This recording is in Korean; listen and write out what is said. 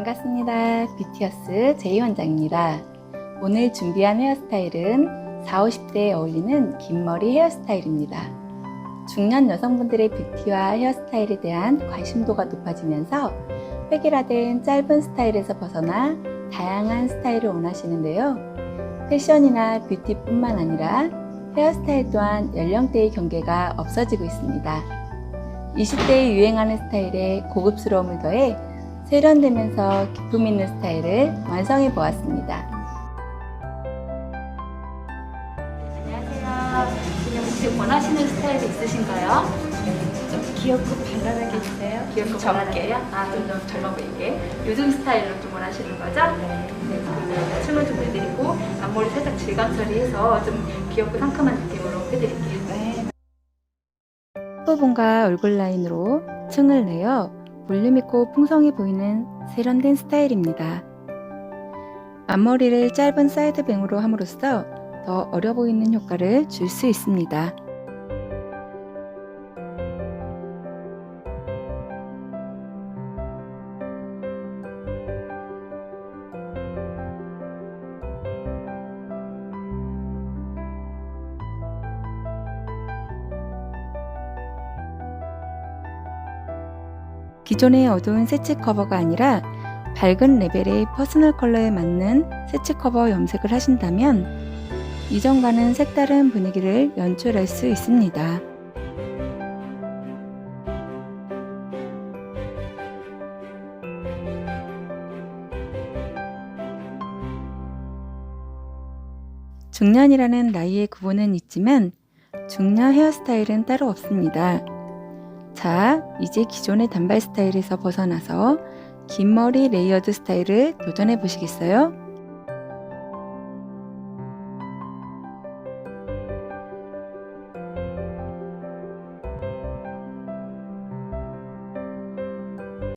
반갑습니다. 뷰티어스 제이 원장입니다. 오늘 준비한 헤어스타일은 40, 50대에 어울리는 긴 머리 헤어스타일입니다. 중년 여성분들의 뷰티와 헤어스타일에 대한 관심도가 높아지면서 획일화된 짧은 스타일에서 벗어나 다양한 스타일을 원하시는데요. 패션이나 뷰티뿐만 아니라 헤어스타일 또한 연령대의 경계가 없어지고 있습니다. 20대에 유행하는 스타일에 고급스러움을 더해 세련되면서 기품 있는 스타일을 완성해 보았습니다. 안녕하세요. 지금 혹시 원하시는 스타일이 있으신가요? 좀 귀엽고 발랄하게 해주세요. 귀엽고 젊게요? 아, 좀더 젊어 보이게. 요즘 스타일로 좀 원하시는 거죠? 네. 그러면 춤을 좀 내드리고 앞머리 살짝 질감 처리해서 좀 귀엽고 상큼한 느낌으로 해드릴게요. 네. 부분과 얼굴 라인으로 층을 내어 볼륨 있고 풍성해 보이는 세련된 스타일입니다. 앞머리를 짧은 사이드뱅으로 함으로써 더 어려 보이는 효과를 줄 수 있습니다. 기존의 어두운 세치 커버가 아니라 밝은 레벨의 퍼스널 컬러에 맞는 세치 커버 염색을 하신다면 이전과는 색다른 분위기를 연출할 수 있습니다. 중년이라는 나이의 구분은 있지만 중년 헤어스타일은 따로 없습니다. 자, 이제 기존의 단발 스타일에서 벗어나서 긴 머리 레이어드 스타일을 도전해 보시겠어요?